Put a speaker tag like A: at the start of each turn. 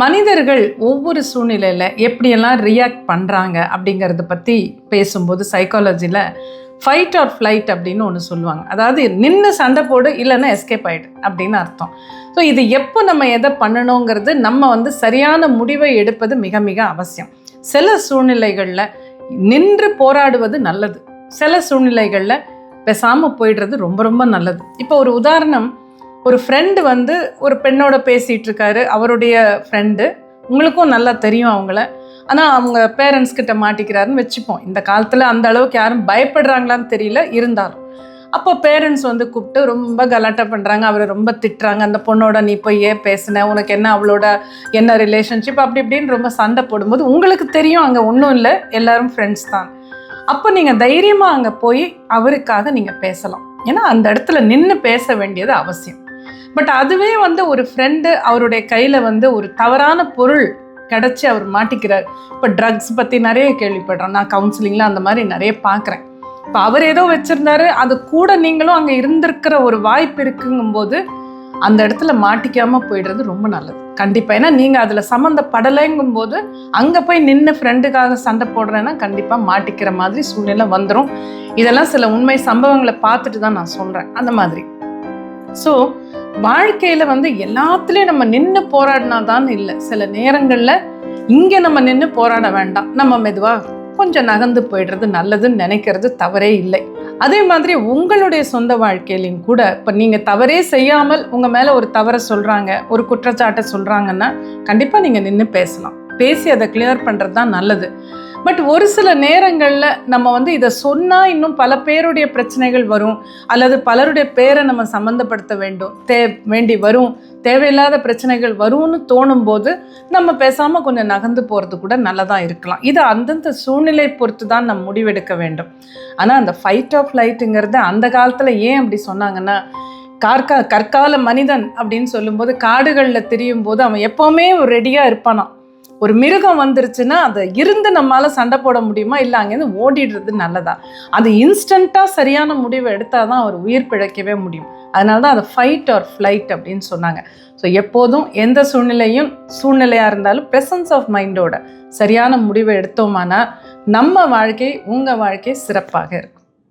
A: மனிதர்கள் ஒவ்வொரு சூழ்நிலையில் எப்படியெல்லாம் ரியாக்ட் பண்ணுறாங்க அப்படிங்கிறத பற்றி பேசும்போது சைக்காலஜியில் ஃபைட் ஆர் ஃப்ளைட் அப்படின்னு ஒன்று சொல்லுவாங்க. அதாவது நின்று சண்டை போடு இல்லைன்னா எஸ்கேப் ஆகிடு அப்படின்னு அர்த்தம். ஸோ இது எப்போ நம்ம எதை பண்ணணுங்கிறது நம்ம வந்து சரியான முடிவை எடுப்பது மிக மிக அவசியம். சில சூழ்நிலைகளில் நின்று போராடுவது நல்லது. சில சூழ்நிலைகளில் பேசாமல் போயிடுறது ரொம்ப ரொம்ப நல்லது. இப்போ ஒரு உதாரணம் ஒரு ஃப்ரெண்டு வந்து ஒரு பெண்ணோட பேசிகிட்டு இருக்காரு அவருடைய ஃப்ரெண்டு உங்களுக்கும் நல்லா தெரியும் அவங்கள. ஆனால் அவங்க பேரண்ட்ஸ் கிட்ட மாட்டிக்கிறாருன்னு வச்சுப்போம். இந்த காலத்தில் அந்த அளவுக்கு யாரும் பயப்படுறாங்களான்னு தெரியல இருந்தாலும். அப்போ பேரண்ட்ஸ் வந்து கூப்பிட்டு ரொம்ப கலாட்டை பண்ணுறாங்க அவரை ரொம்ப திட்டுறாங்க. அந்த பொண்ணோட நீ போய் ஏன் பேசுன? உனக்கு என்ன அவளோட என்ன ரிலேஷன்ஷிப் அப்படி இப்படின்னு ரொம்ப சண்டை போடும்போது உங்களுக்கு தெரியும் அங்கே ஒன்றும் இல்லை. எல்லாரும் ஃப்ரெண்ட்ஸ் தான். அப்போ நீங்கள் தைரியமாக அங்கே போய் அவருக்காக நீங்கள் பேசலாம். ஏன்னா அந்த இடத்துல நின்று பேச வேண்டியது அவசியம். பட் அதுவே வந்து ஒரு ஃப்ரெண்டு அவருடைய கையில் வந்து ஒரு தவறான பொருள் கிடச்சி அவர் மாட்டிக்கிறார். இப்போ ட்ரக்ஸ் பற்றி நிறைய கேள்விப்படுறேன் நான் கவுன்சிலிங்கில் அந்த மாதிரி நிறைய பார்க்குறேன் இப்போ அவர் ஏதோ வச்சுருந்தாரு. அது கூட நீங்களும் அங்கே இருந்திருக்கிற ஒரு வாய்ப்பு இருக்குங்கும்போது அந்த இடத்துல மாட்டிக்காமல் போயிடுறது ரொம்ப நல்லது. கண்டிப்பாக ஏன்னா நீங்கள் அதில் சம்மந்தப்படலைங்கும் போது அங்கே போய் நின்று ஃப்ரெண்டுக்காக சண்டை போடுறேன்னா கண்டிப்பாக மாட்டிக்கிற மாதிரி சூழ்நிலை வந்துடும் இதெல்லாம் சில உண்மை சம்பவங்களை பார்த்துட்டு தான் நான் சொல்கிறேன் அந்த மாதிரி. ஸோ வாழ்க்கையில் வந்து எல்லாத்துலேயும் நம்ம நின்று போராடினா தான் இல்லை. சில நேரங்களில் இங்கே நம்ம நின்று போராட வேண்டாம். நம்ம மெதுவாக கொஞ்சம் நகர்ந்து போயிடுறது நல்லதுன்னு நினைக்கிறது தவறே இல்லை. அதே மாதிரி உங்களுடைய சொந்த வாழ்க்கையிலையும் கூட இப்போ நீங்கள் தவறே செய்யாமல் உங்கள் மேலே ஒரு தவறை சொல்கிறாங்க ஒரு குற்றச்சாட்டை சொல்கிறாங்கன்னா கண்டிப்பாக நீங்கள் நின்று பேசலாம். பேசி அதை கிளியர் பண்ணுறது தான் நல்லது. பட் ஒரு சில நேரங்களில் நம்ம வந்து இதை சொன்னால் இன்னும் பல பேருடைய பிரச்சனைகள் வரும் அல்லது பலருடைய பேரை நம்ம சம்மந்தப்படுத்த வேண்டும் தே வேண்டி வரும் தேவையில்லாத பிரச்சனைகள் வரும்னு தோணும் போது நம்ம பேசாமல் கொஞ்சம் நகர்ந்து போகிறது கூட நல்லதாக இருக்கலாம். இது அந்தந்த சூழ்நிலை பொறுத்து தான் நம்ம முடிவெடுக்க வேண்டும். ஆனால் அந்த ஃபைட் ஆஃப் லைட்டுங்கிறது அந்த காலத்தில் ஏன் அப்படி சொன்னாங்கன்னா கார்கா கற்கால மனிதன் அப்படின்னு சொல்லும்போது காடுகளில் திரியும் போது அவன் எப்போவுமே ரெடியாக இருப்பானான் ஒரு மிருகம் வந்துருச்சுன்னா அதை இருந்து நம்மளால் சண்டை போட முடியுமா? இல்லை அங்கேருந்து ஓடிடுறது நல்லதா? அது இன்ஸ்டண்ட்டாக சரியான முடிவை எடுத்தால் தான் அவர் உயிர் பிழைக்கவே முடியும். அதனால தான் அதை ஃபைட் ஆர் ஃப்ளைட் அப்படின்னு சொன்னாங்க. ஸோ எப்போதும் எந்த சூழ்நிலையும் சூழ்நிலையாக இருந்தாலும் ப்ரெசன்ஸ் ஆஃப் மைண்டோட சரியான முடிவை எடுத்தோமானா நம்ம வாழ்க்கை உங்கள் வாழ்க்கை சிறப்பாக இருக்கும்.